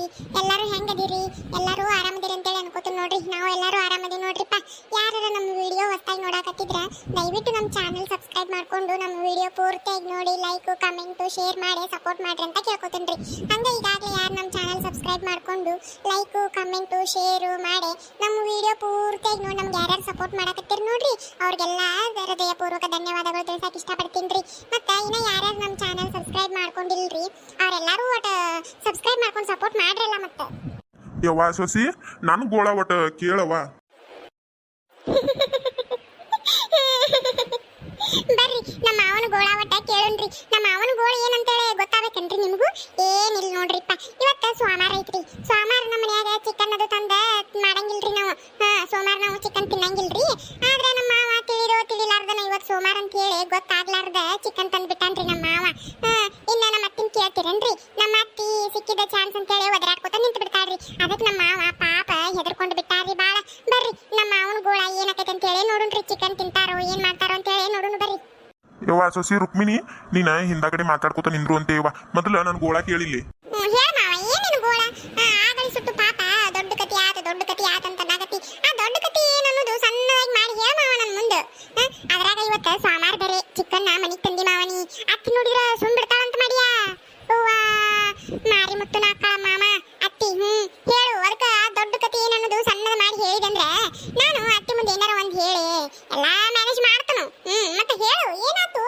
ಅದಿರಿ ಎಲ್ಲರೂ ಹೆಂಗದಿರಿ? ಎಲ್ಲರೂ ಆರಾಮದಿರಿ ಅಂತೇಳಿ ಅನ್ಕೋತೀನಿ ನೋಡ್ರಿ. ನಾವು ಎಲ್ಲರೂ ಆರಾಮದೀವಿ ನೋಡ್ರಿಪ್ಪ. ಯಾರು ನಮ್ಮ ವಿಡಿಯೋ ಹೊಸ್ತಾಗಿ ನೋಡಕತ್ತಿದ್ರೆ, ದಯವಿಟ್ಟು ನಮ್ಮ ಚಾನಲ್ ಸಬ್ಸ್ಕ್ರೈಬ್ ಮಾಡ್ಕೊಂಡು ನಮ್ಮ ವಿಡಿಯೋ ಪೂರ್ತಿಯಾಗಿ ನೋಡಿ, ಲೈಕ್, ಕಮೆಂಟು, ಶೇರ್ ಮಾಡಿ, ಸಪೋರ್ಟ್ ಮಾಡ್ರಿ ಅಂತ ಕೇಳ್ಕೊತೀನಿ ರೀ ಹಂಗೆ ಈಗಾಗಲೇ ಯಾರು ನಮ್ಮ ಚಾನಲ್ ಸಬ್ಸ್ಕ್ರೈಬ್ ಮಾಡ್ಕೊಂಡು ಲೈಕ್, ಕಮೆಂಟು, ಶೇರ್ ಮಾಡಿ ನಮ್ಮ ವಿಡಿಯೋ ಪೂರ್ತಿಯಾಗಿ ನೋಡಿ, ನಮ್ಗೆ ಯಾರ್ಯಾರು ಸಪೋರ್ಟ್ ಮಾಡಕತ್ತೀರಿ ನೋಡ್ರಿ. ಅವ್ರಿಗೆಲ್ಲ ಹೃದಯಪೂರ್ವಕ ಧನ್ಯವಾದಗಳು ತಿಳಿಸಕ್ಕೆ ಇಷ್ಟಪಡ್ತೀನಿ ರೀ ಮತ್ತೆ ಇನ್ನ ಯಾರ್ಯಾರು ನಮ್ಮ ಚಾನಲ್ ಸಬ್ಸ್ಕ್ರೈಬ್ ಮಾಡ್ಕೊಂಡಿಲ್ರಿ ಅವರೆಲ್ಲರೂ ಒಟ್ಟು ಸಬ್ಸ್ಕ್ರೈಬ್ ಮಾಡ್ಕೊಂಡು ಸಪೋರ್ಟ್ ಮಾಡ್ರಲ್ಲ ಮತ್ತೆ ಯವ್ವ, ಸೊಸಿ, ನನ್ ಗೋಳ ಒಟ್ಟ ಕೇಳವ್ವ. ಬರ್ರಿ, ನಮ್ಮ ಮಾವನ ಗೋಳ ಒಟ್ಟ ಕೇಳುನ್ರಿ ನಮ್ಮ ಮಾವನ ಗೋಳ ಏನಂತೇಳಿ ಗೊತ್ತಾಗಬೇಕನ್ರಿ ನಿಮಗೂ? ಏನಿಲ್ಲ ನೋಡ್ರಿಪ್ಪ. ಇವತ್ತ ಸೋಮವಾರ ಐತ್ರಿ. ಸೋಮವಾರ ನಮ್ಮ ಮನ್ಯಾಗ ಚಿಕನ್ ಅದು ತಂದ ಮಾಡಂಗಿಲ್ರಿ ನಾವು. ಹಾ ಸೋಮವಾರ ನಾವು ಚಿಕನ್ ತಿನ್ನಂಗಿಲ್ರಿ. ಆದ್ರೆ ನಮ್ಮ ಮಾವ ತಿಳಿದೋ ತಿಳಿಲಾರ್ದನ ಇವತ್ತು ಸೋಮವಾರ ಅಂತ ಹೇಳಿ ಗೊತ್ತಾಗ್ಲಾರ್ದ ಒದರಾಡ್ಕೊತ ನಿಂತು ಬಿಡ್ತಾಳ್ರಿ ಅದಕ್ಕೆ ನಮ್ಮ ಮಾವ ಪಾಪ ಹೆದರ್ಕೊಂಡು ಬಿಟ್ಟಾರ್ರಿ ಬಾಳ. ಬರ್ರಿ ನಮ್ಮ ಮಾವನ ಗೋಳ ಏನಾಕೈತೆ ಅಂತ ಹೇಳಿ ನೋಡುನ್ರಿ ಚಿಕನ್ ತಿಂತಾರೋ ಏನ್ ಮಾಡ್ತಾರೋ ಅಂತ ಹೇಳಿ ನೋಡುನು ಬರ್ರಿ. ಯವ್ವ ಸೊಸಿ ರುಕ್ಮಿಣಿ ನೀನ ಹಿಂದಾಗಡೆ ಮಾತಾಡ್ಕೋತ ನಿಂದ್ರು ಅಂತ ಯವ್ವ. ಮೊದಲ ನನ್ ಗೋಳ ಕೇಳಿಲ್ಲಿ. ಹೇಳ ಮಾವ ಏನೇನು ಗೋಳ? ಆಗಲಿ ಸುಟ್ಟು ಪಾಪ ದೊಡ್ಡ ಕತಿ ಆತ ದೊಡ್ಡ ಕತಿ ಆತ ಅಂತ ನಾಗತಿ. ಆ ದೊಡ್ಡ ಕತಿ ಏನನ್ನೋದು ಸಣ್ಣದಾಗಿ ಮಾಡಿ ಹೇಳ ಮಾವ ನನ್ ಮುಂದೆ. ಅದ್ರಾಗ ಇವತ್ತ ಸಾಮಾರ್ ಬೇರೆ ನಾ ಮನಿಗ್ ತಂದಿ ಮಾವನಿ ಅತ್ತಿ ನೋಡಿದ್ರ ಸುಮ್ ಬಿಡ್ತಾಳಂತ ಮಾಡಿಯಾ ಅವ್ವಾ ಮಾರಿ ಮುತ್ತು ನಾಕ್ಕಳ ಮಾಮ ಅತ್ತಿ ಹ್ಮ್ ಹೇಳು ಅದಕ್ಕ ಆ ದೊಡ್ಡ ಕತಿ ಏನನ್ನೋದು ಸಣ್ಣದ ಮಾಡಿ ಹೇಳಿದಂದ್ರೆ ನಾನು ಅತ್ತಿ ಮುಂದೆ ಏನಾರ ಒಂದ್ ಹೇಳಿ ಎಲ್ಲಾ ಮ್ಯಾನೇಜ್ ಮಾಡ್ತನು ಹ್ಮ್ ಮತ್ತೆ ಹೇಳು ಏನಾತು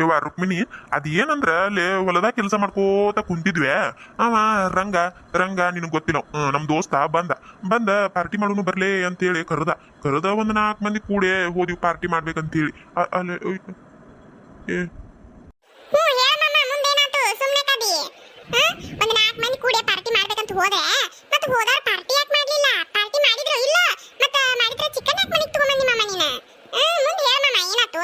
ಯವ್ವ ರುಕ್ಮಿಣಿ, ಅದು ಏನಂದ್ರ ಅಲ್ಲಿ ಹೊಲದಾಗ ಕೆಲಸ ಮಾಡ್ಕೋತ ಕುಂತಿದ್ವಿ. ಅವ, ರಂಗ ರಂಗ, ನಿನಗೆ ಗೊತ್ತಿಲ್ಲ. ನಮ್ಮ ನಮ್ ದೋಸ್ತ ಬಂದ. ಬಂದ, ಪಾರ್ಟಿ ಮಾಡೋನು ಬರ್ಲೇ ಅಂತೇಳಿ ಕರೆದ. ಕರೆದ ಒಂದು ನಾಲ್ಕು ಮಂದಿ ಕೂಡೆ ಹೋದಿವಿ ಪಾರ್ಟಿ ಮಾಡ್ಬೇಕಂತೇಳಿ. ಅಲ್ಲಿ ಮಾಡ್ಬೇಕಂತ ಹೋದ್ರೆ, ಮತ್ತೆ ಹೋದವ್ರ ಪಾರ್ಟಿ ಮಾಡಿದ್ರು ಇಲ್ಲ ಮತ್ತೆ ಮಾಡಿದ್ರೆ ಚಿಕನ್ ಯಾಕೆ ಮನೆಗೆ ತಗೊಂಬಂದಿ ಮಾಮ ನೀನು ಹ್ಮ್ ಮುಂದೆ ಹೇಳ ಮಾಮ ಏನಾತು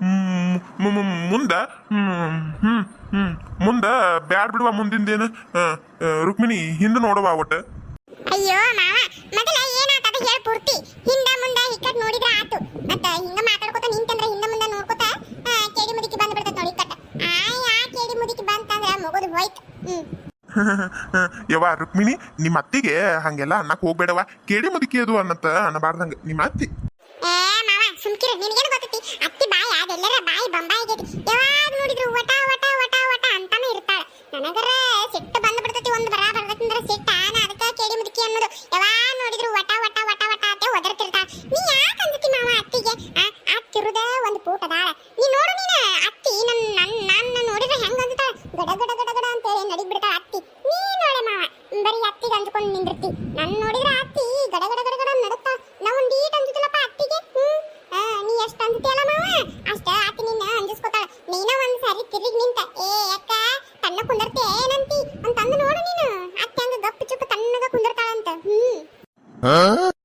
ಹ್ಮ್ ಮು- ಮು- ಮುಂದ ಹ್ಮ್ ಹ್ಮ್ ಹ್ಮ್ ಮುಂದ ಬ್ಯಾಡ್ ಬಿಡುವ ಮುಂದಿಂದೇನು? ರುಕ್ಮಿಣಿ ಹಿಂದೆ ನೋಡುವ ಒಟ್ಟ. ಅಯ್ಯೋ ಮಾವ ಮೊದಲ ಏನಾತ ಅದು ಹೇಳ ಪೂರ್ತಿ. ಹಿಂದ ಮುಂದ ಹಿಕ್ಕಟ್ ನೋಡಿದ್ರೆ ಆತು. ಮತ್ತ ಹಿಂಗ ಮಾತಾಡ್ಕೊತ ನಿಂತಂದ್ರ ಹಿಂದ ಮುಂದ ನೋಡ್ಕೊತ ಕೇಡಿ ಮುದುಕಿ ಬಂದ್ ಬಿಡ್ತೈತೆ ನೋಡಿ ಕಟ್ಟ ಆ ಯಾ ಕೇಡಿ ಮುದುಕಿ ಬಂತಂದ್ರೆ ಮುಗಿದು ಹೋಯ್ತು. ಯವ್ವ ರುಕ್ಮಿಣಿ ನಿಮ್ಮ ಅತ್ತಿಗೆ ಹಂಗೆಲ್ಲ ಅನ್ನಕ್ ಹೋಗ್ಬೇಡವ ಕೇಳಿ ಮುದುಕಿ ಅದು ಅನ್ನತ್ತ ಅನ್ನಬಾರ್ದಂಗ. ನಿಮ್ಮ ಅತ್ತಿ. ಏ ಮಾವ ಸುಮ್ಕಿರು. ನಿನಗೇನು ಗೊತ್ತೈತಿ? ಅತ್ತಿ ಬಾಯಿ ಅದೆಲ್ಲರ ಬಾಯಿ ಬಂಬಾಯಿ ಪೂಟ ನೀ ನೋಡು ನೀನ, ಅತ್ತಿ, ನನ್ ನನ್ ನನ್ನ ನೋಡಿದ್ರೆ ಹೆಂಗ್ ಅಂತ ಗಡ ಗಡ ಗಡ ಗಡ ಅಂತ ಹೇಳಿ ನಡಿ ಬಿಡ್ತಾಳ ಅತ್ತಿ. ನೀ ನೋಡೆ ಮಾವ, ಬರೀ ಅತ್ತಿಗೆ ಅಂಜ್ಕೊಂಡು ನಿಂದಿರ್ತಿ. ನನ್ನ ನೋಡಿದ್ರೆ ಅತ್ತಿ ಗಡ ಗಡ ಗಡ ಗಡ ನಡುತ್ತಾ ನಾ ಒಂದ್ ಈಟ್ ಅಂಜುದಿಲ್ಲಪ್ಪ ಅತ್ತಿಗೆ, ಹ್ಮ್? ನೀ ಎಷ್ಟ್ ಅಂಜತಿಯಲ್ಲ ಮಾವ? ಅಷ್ಟ ಅತ್ತಿ ನಿನ್ನ ಅಂಜಿಸ್ಕೊತಾಳ. ನೀನ ಒಂದ್ ಸಾರಿ ತಿರುಗಿ ನಿಂತ, ಏ, ಅಕ್ಕ ತನ್ನ ಕುಂದರ್ತಿ, ಏನಂತಿ? ಅಂತಂದು ನೋಡು ನೀನು. ಅತ್ತಿ ಹಂಗ ಗಪ್ಪು ಚುಪ್ಪು ತಣ್ಣಗ ಕುಂದಿರ್ತಾಳಂತ, ಹ್ಮ್.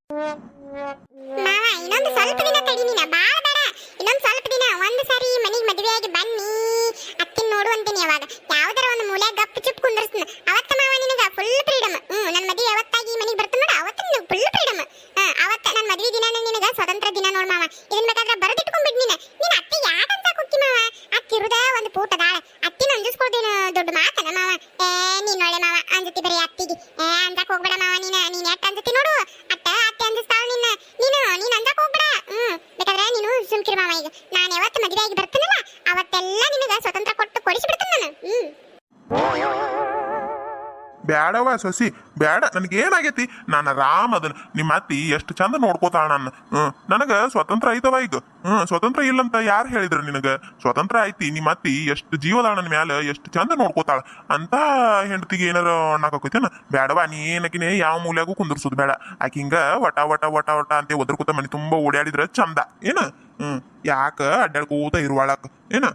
ಅತ್ತಿನ ದೊಡ್ಡ ಮಾತನ ಮಾವ? ಏ, ನೀನ್ ಒಳ್ಳೆ ಮಾವ ಅಂಜತಿ ಬರೀ ಅತ್ತಿಗೆ. ಏ, ಅಂಜಕ್ ಹೋಗ್ಬೇಡ ಮಾವ ನೀನ, ನೀನ್ ಎಷ್ಟ್ ಅಂಜತಿ ನೋಡು. ಅತ್ತ ಅತ್ತೆ ಅಂಜಿಸ್ತಾಳ ನಿನ್ನ. ನೀನು, ನೀನ್ ಅಂಜಕ್ ಹೋಗ್ಬೇಡ. ಹ್ಮ್, ಬೇಕಾದ್ರೆ ನೀನು ಸುಮ್ಕಿರು ಮಾವ ಈಗ. ನಾನು ಯಾವತ್ತು ಮದುವೆ ಆಗಿ ಬರ್ತೀನಲ್ಲ, ಅವತ್ತೆಲ್ಲ ನಿನಗ ಬ್ಯಾಡವ ಸಸಿ ಬ್ಯಾಡ ನನಗೇನಾಗೈತಿ? ನಾನು ಆರಾಮ ಅದನ್ನ ನಿಮ್ಮ ಅತ್ತಿ ಎಷ್ಟು ಚಂದ ನೋಡ್ಕೋತಾಳ ನನ್ನ ಹ್ಞೂ ನನಗೆ ಸ್ವತಂತ್ರ ಐತವ ಈಗ. ಹ್ಮ್, ಸ್ವತಂತ್ರ ಇಲ್ಲಂತ ಯಾರು ಹೇಳಿದ್ರು ನಿನಗ? ಸ್ವತಂತ್ರ ಐತಿ ನಿಮ್ಮ ಅತ್ತಿ ಎಷ್ಟು ಜೀವದಾಳ ನನ್ನ ಮ್ಯಾಲ, ಎಷ್ಟು ಚಂದ ನೋಡ್ಕೋತಾಳ. ಅಂತ ಹೆಂಡತಿಗೆ ಏನಾರ ಅಣ್ಣಾಕೋತೇನ ಬ್ಯಾಡವ ನೀ ಏನಕಿನೇ ಯಾವ ಮೂಲ್ಯಾಗೂ ಕುಂದರ್ಸೋದು ಬೇಡ. ಆಕೆ ಹಿಂಗ ವಟ ವಟ ವಟ ವಟ ಅಂತ ಒದರ್ಕೋತ ಮನೆ ತುಂಬಾ ಓಡಾಡಿದ್ರ ಚಂದ. ಏನ? ಹ್ಞೂ ಯಾಕ ಅಡ್ಡಾಡ್ಕೋತ ಇರುವಾಳಕ್ ಏನ?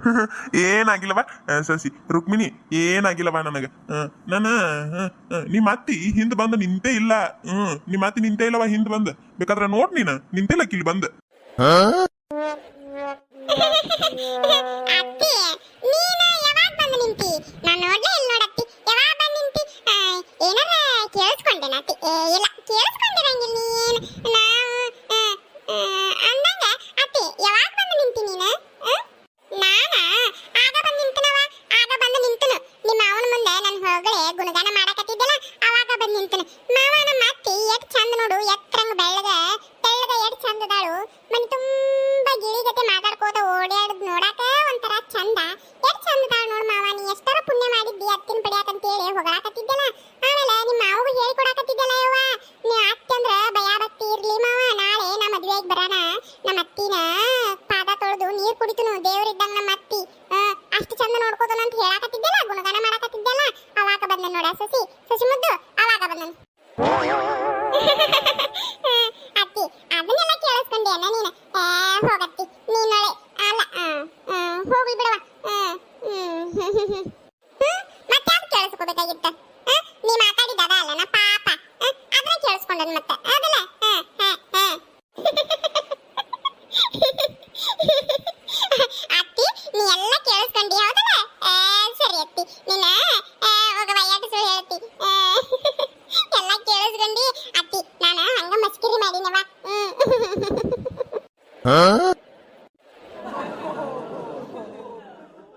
ಏನಾಗಿಲ್ಲವ? ಸಸಿ ರುಕ್ಮಿಣಿ ಏನಾಗಿಲ್ಲವ ನನಗೆ? ನಾನು ನಿಮ್ಮ ಅತ್ತಿ ಹಿಂದ್ ಬಂದು ನಿಂತೇ ಇಲ್ಲ. ಹ್ಮ್ ನಿಮ್ಮ ಅತ್ತಿ ನಿಂತೇ ಇಲ್ಲವ ಹಿಂದ್ ಬಂದ್. ಬೇಕಾದ್ರೆ ನೋಡ್ ನೀನು ಕಿಲ್ ಬಂದ್. ನೀನು ನಿಂತಿ? ಇಲ್ಲ ನೋಡತ್ತಿ ಯಾವಾಗ ಬಂದು ನಿಂತಿ? ಏನಾರ ಕೇಳಿಸ್ಕೊಂಡೆ ಏ, ಇಲ್ಲ. ನಮ್ಮ ಅತ್ತಿನ ಪಾದ ತೊಳೆದು ನೀರು ಕುಡಿತನು ದೇವ್ರಿದ್ದಂಗ ನಮ್ಮ ಅತ್ತಿ ಅಷ್ಟು ಚಂದ ನೋಡ್ಕೋತಾನ ಅಂತ ಹೇಳಾಕತ್ತಿದ್ದಲ್ಲ, ಗುಣಗಾನ ಮಾಡಾಕತ್ತಿದ್ದಲ್ಲ. ಅವಾಗ ಬಂದ ನೋಡ ಸಸಿ ಸಸಿ ಮುದ್ದು, ಅವಾಗ ಬಂದನು. ಅತ್ತಿ, ಅದನ್ನೆಲ್ಲ ಕೇಳಿಸ್ಕೊಂಡೆ ಅಣ್ಣ ನೀನು. ಹೋಗತ್ತಿ ನೀನೊಳೆ ಅಲ್ಲ ಹೋಗ್ಲಿ ಬಿಡವ ಮತ್ತೆ ಯಾಕೆ ಕೇಳಿಸ್ಕೋಬೇಕಾಗಿತ್ತ? ನೀ ಮಾತಾಡಿದ ಅದ ಅಲ್ಲ ಪಾಪ. ಅದನ್ನ ಕೇಳಿಸ್ಕೊಂಡನ್ ಮತ್ತೆ ಆ, ಆ, ಆ. ಅತ್ತಿ ನೀ ಎಲ್ಲ ಕೇಳಿಸ್ಕೊಂಡಿ ಹೌದಲ್ಲ ಆ, ಸರಿ ಅತ್ತಿ ನೀನ ಆ, ಹೋಗವ ಎರಡು ಸುಳ್ಳು ಹೇಳ್ತಿ ಆ, ಎಲ್ಲ ಕೇಳಿಸ್ಕೊಂಡಿ